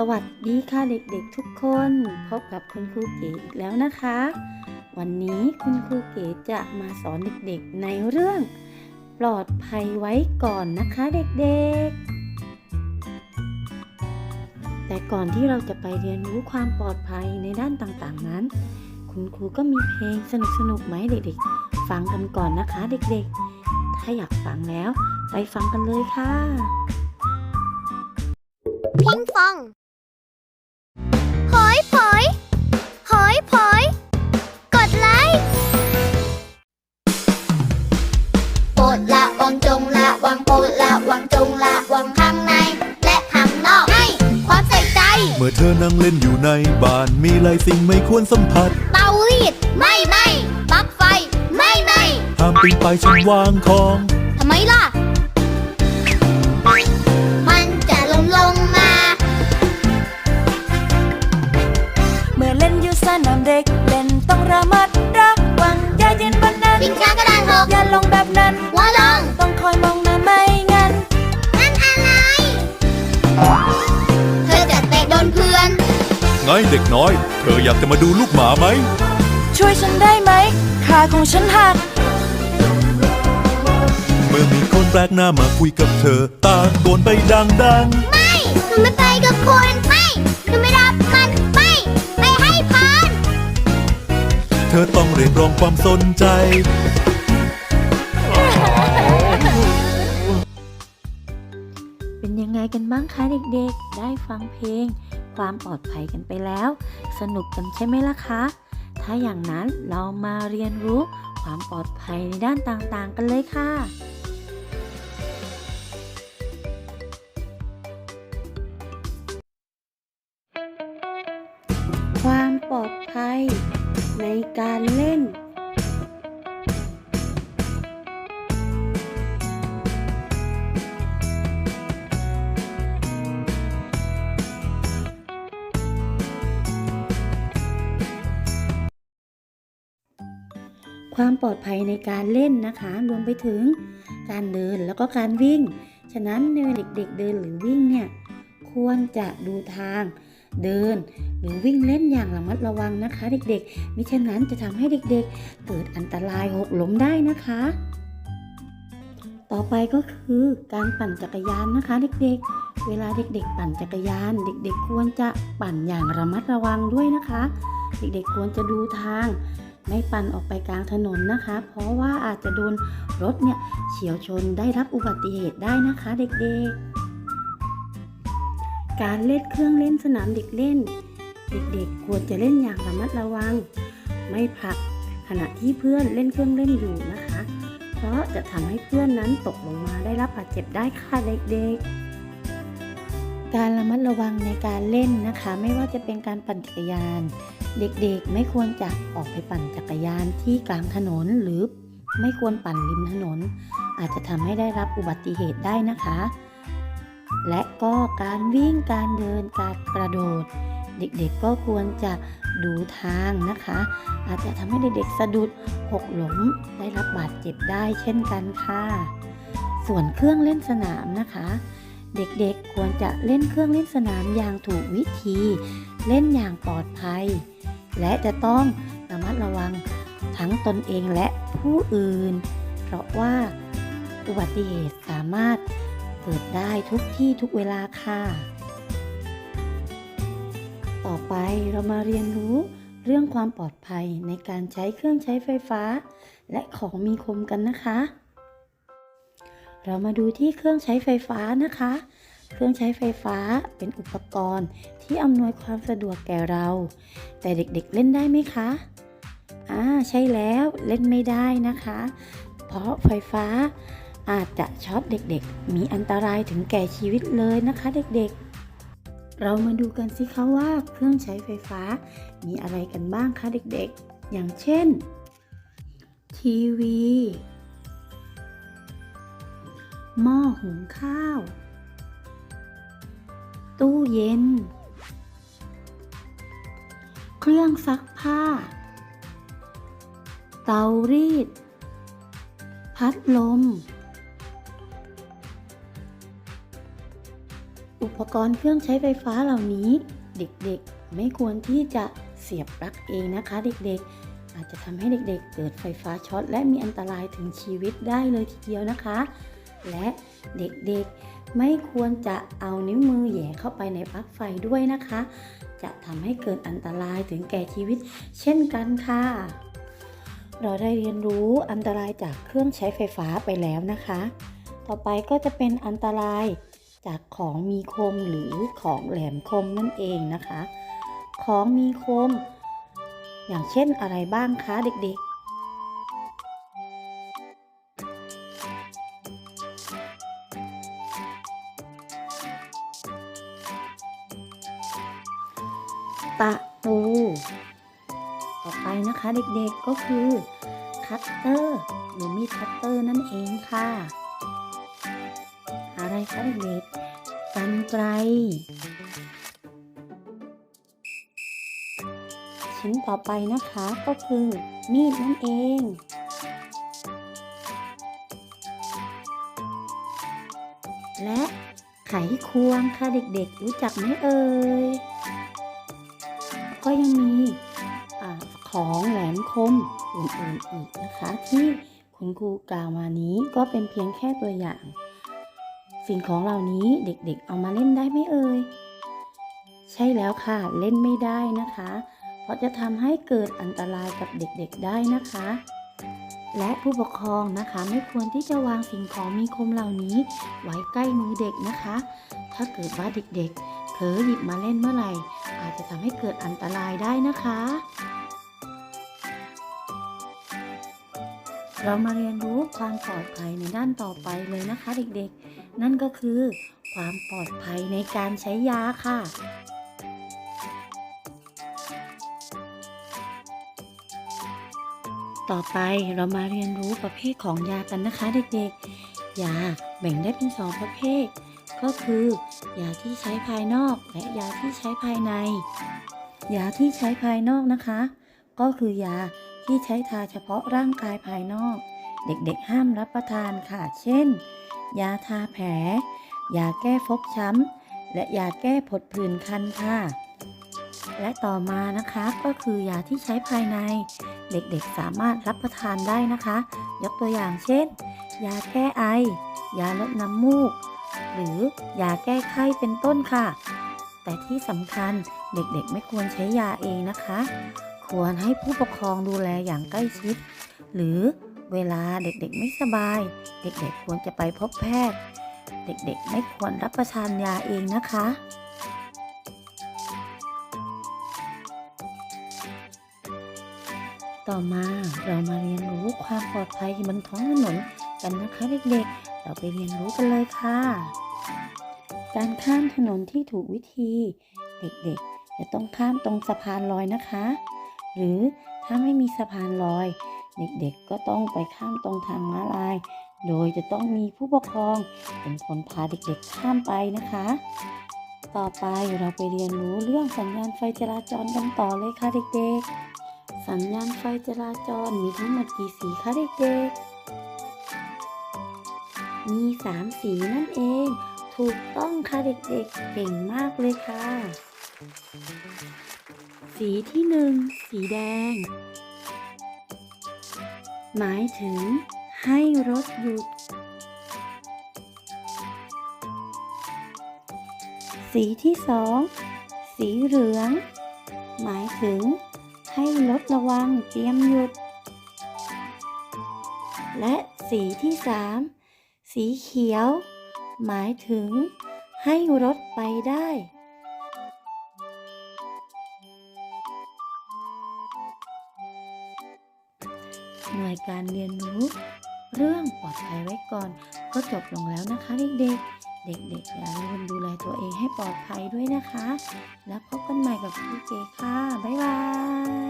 สวัสดีค่ะเด็กๆทุกคน พบกับคุณครูเก๋อีกแล้วนะคะ วันนี้คุณครูเก๋จะมาสอนเด็กๆในเรื่อง ปลอดภัยไว้ก่อนนะคะเด็กๆ แต่ก่อนที่เราจะไปเรียนรู้ความปลอดภัยในด้านต่างๆนั้น คุณครูก็มีเพลงสนุกๆไหมาให้เด็กๆ ฟังกันก่อนนะคะเด็กๆ ถ้าอยากฟังแล้ว ไปฟังกันเลยค่ะ พิงฟอง อยผอยหอยผอย กดไลค์โปรดละวังจงละวังโปรดละวังจงละวังข้างใน และข้างนอกให้ความใส่ใจ เมื่อเธอนั่งเล่นอยู่ในบ้านมีหลายสิ่งไม่ควรสัมผัสเตารีดไม่ไม่ปลั๊กไฟไม่ไม่ห้ามปีนไปายชั้นวางของทำไมล่ะ มันจะลงลง ระมัดระวังอย่ายืนบนนั้นปิงช้ากระดานหกอย่าลงแบบนั้นหัวลงต้องคอยมองหน้าไม่งั้นนั่นอะไร เธอจะเตะโดนเพื่อน ไงเด็กน้อย เธออยากจะมาดูลูกหมาไหม ช่วยฉันได้ไหมขาของฉันหัก เมื่อมีคนแปลกหน้ามาคุยกับเธอ ตาโกนไปดังไม่หนูไม่ไป รียกร้องความสนใจ เป็นยังไงกันบ้างคะเด็กๆ ได้ฟังเพลง ความปลอดภัยกันไปแล้ว สนุกกันใช่ไหมล่ะคะ ถ้าอย่างนั้นเรามาเรียนรู้ความปลอดภัยในด้านต่างๆกันเลยค่ะ ความปลอดภัยในการเล่นนะคะ รวมไปถึงการเดินแล้วก็การวิ่ง ฉะนั้นในเด็กๆเดินหรือวิ่งเนี่ยควรจะดูทางเดิน หรือวิ่งเล่นอย่างระมัดระวังนะคะ เด็กๆ มิฉะนั้นจะทำให้เด็กๆ เกิดอันตรายหกล้มได้นะคะ ต่อไปก็คือการปั่นจักรยานนะคะ เด็กๆ เวลาเด็กๆ ปั่นจักรยาน เด็ก ๆ ควรจะปั่นอย่างระมัดระวังด้วยนะคะ เด็กๆ ควรจะดูทาง ไม่ปั่นออกไปกลางถนนนะคะ เพราะว่าอาจจะโดนรถเนี่ยเฉียวชนได้รับอุบัติเหตุได้นะคะเด็กๆ การเล่นเครื่องเล่นสนามเด็กเล่น เด็กๆ ควรจะเล่นอย่างระมัดระวัง ไม่ผลักขณะที่เพื่อนเล่นเครื่องเล่นอยู่นะคะ เพราะจะทำให้เพื่อนนั้นตกลงมาได้รับบาดเจ็บได้ค่ะเด็กๆการระมัดระวังในการเล่นนะคะ ไม่ว่าจะเป็นการปั่นจักรยาน เด็กๆไม่ควรจะออกไปปั่นจักรยานที่กลางถนนหรือไม่ควรปั่นริมถนน อาจจะทำให้ได้รับอุบัติเหตุได้นะคะ และก็การวิ่งการเดินการกระโดด เด็กๆก็ควรจะดูทางนะคะ อาจจะทำให้เด็กๆสะดุดหกหลมได้รับบาดเจ็บได้เช่นกันค่ะ ส่วนเครื่องเล่นสนามนะคะ เด็กๆควรจะเล่นเครื่องเล่นสนามอย่างถูกวิธี เล่นอย่างปลอดภัย และจะต้องระมัดระวังทั้งตนเองและผู้อื่น เพราะว่าอุบัติเหตุสามารถเกิดได้ทุกที่ทุกเวลาค่ะ ต่อไปเรามาเรียนรู้เรื่องความปลอดภัยในการใช้เครื่องใช้ไฟฟ้า และของมีคมกันนะคะ เรามาดูที่เครื่องใช้ไฟฟ้านะคะ เครื่องใช้ไฟฟ้าเป็นอุปกรณ์ที่อำนวยความสะดวกแก่เรา แต่เด็กๆเล่นได้ไหมคะอ่าใช่แล้วเล่นไม่ได้นะคะ เพราะไฟฟ้าอาจจะช็อตเด็กๆ มีอันตรายถึงแก่ชีวิตเลยนะคะ เด็กๆ เรามาดูกันสิคะว่าเครื่องใช้ไฟฟ้า มีอะไรกันบ้างคะเด็กๆ อย่างเช่น ทีวี หม้อหุงข้าว ตู้เย็น เครื่องซักผ้า เตารีด พัดลม อุปกรณ์เครื่องใช้ไฟฟ้าเหล่านี้ เด็กๆไม่ควรที่จะเสียบปลั๊กเองนะคะ เด็กๆอาจจะทำให้เด็กๆ เกิดไฟฟ้าช็อตและมีอันตรายถึงชีวิตได้เลยทีเดียวนะคะ และเด็กๆไม่ควรจะเอานิ้วมือแหย่เข้าไปในปลั๊กไฟด้วยนะคะ จะทำให้เกิดอันตรายถึงแก่ชีวิต เช่นกันค่ะ เราได้เรียนรู้อันตรายจากเครื่องใช้ไฟฟ้าไปแล้วนะคะ ต่อไปก็จะเป็นอันตรายจากของมีคมหรือของแหลมคมนั่นเองนะคะ ของมีคม อย่างเช่นอะไรบ้างคะเด็กๆ ตะปู ต่อไปนะคะเด็กๆก็คือคัตเตอร์หรือมีดคัตเตอร์นั่นเองค่ะ อะไรคะเด็กๆกันไกล ชิ้นต่อไปนะคะก็คือมีดนั่นเองและไขควงค่ะเด็กๆ รู้จักไหมเอ่ย ก็ยังมีอของแหลมคมอื่นๆอีกนะคะ ที่คุณครูกล่าวมานี้ก็เป็นเพียงแค่ตัวอย่าง สิ่งของเหล่านี้เด็กๆ เอามาเล่นได้ไหมเอ่ยใช่แล้วค่ะเล่นไม่ได้นะคะ เพราะจะทำให้เกิดอันตรายกับเด็กๆได้นะคะ และผู้ปกครองนะคะไม่ควรที่จะวางสิ่งของมีคมเหล่านี้ ไว้ใกล้มือเด็กนะคะ ถ้าเกิดว่าเด็กๆ ผลอหยิบมาเล่นเมื่อไหร่ อาจจะทำให้เกิดอันตรายได้นะคะ เรามาเรียนรู้ความปลอดภัยในด้านต่อไปเลยนะคะเด็กๆ นั่นก็คือ ความปลอดภัยในการใช้ยาค่ะต่อไปเรามาเรียนรู้ประเภทของยากันนะคะเด็กๆ ยาแบ่งได้เป็นสองประเภท ก็คือ ยาที่ใช้ภายนอกและยาที่ใช้ภายใน ยาที่ใช้ภายนอกนะคะ ก็คือยาที่ใช้ทาเฉพาะร่างกายภายนอก เด็กๆห้ามรับประทานค่ะ เช่น ยาทาแผล ยาแก้ฟกช้ำ และยาแก้ผดผื่นคันค่ะ และต่อมานะคะก็คือยาที่ใช้ภายใน เด็กๆสามารถรับประทานได้นะคะ ยกตัวอย่างเช่น ยาแก้ไอ ยาลดน้ำมูก หรือยาแก้ไข้เป็นต้นค่ะ แต่ที่สำคัญเด็กๆไม่ควรใช้ยาเองนะคะ ควรให้ผู้ปกครองดูแลอย่างใกล้ชิด หรือเวลาเด็กๆไม่สบาย เด็กๆควรจะไปพบแพทย์ เด็กๆไม่ควรรับประทานยาเองนะคะต่อมาเรามาเรียนรู้ความปลอดภัยบนท้องถนนกันนะคะเด็กๆ เราไปเรียนรู้กันเลยค่ะ การข้ามถนนที่ถูกวิธี เด็กๆจะต้องข้ามตรงสะพานลอยนะคะ หรือถ้าไม่มีสะพานลอย เด็กๆก็ต้องไปข้ามตรงทางม้าลาย โดยจะต้องมีผู้ปกครองเป็นคนพาเด็กๆข้ามไปนะคะ ต่อไปเราไปเรียนรู้เรื่องสัญญาณไฟจราจรกันต่อเลยค่ะเด็กๆ สัญญาณไฟจราจรมีทั้งหมดกี่สีคะเด็กๆ มีสามสีนั่นเอง ถูกต้องค่ะเด็กๆ เก่งมากเลยค่ะ สีที่หนึ่งสีแดง หมายถึง ให้รถหยุด สีที่สองสีเหลือง หมายถึง ให้รถระวังเตรียมหยุด และสีที่สาม สีเขียว หมายถึง ให้รถไปได้ หน่วยการเรียนรู้ เรื่องปลอดภัยไว้ก่อน ก็จบลงแล้วนะคะเด็กๆ เด็กๆอย่าลืมดูแลตัวเองให้ปลอดภัยด้วยนะคะ แล้วพบกันใหม่กับครูเจค่ะ บ๊าย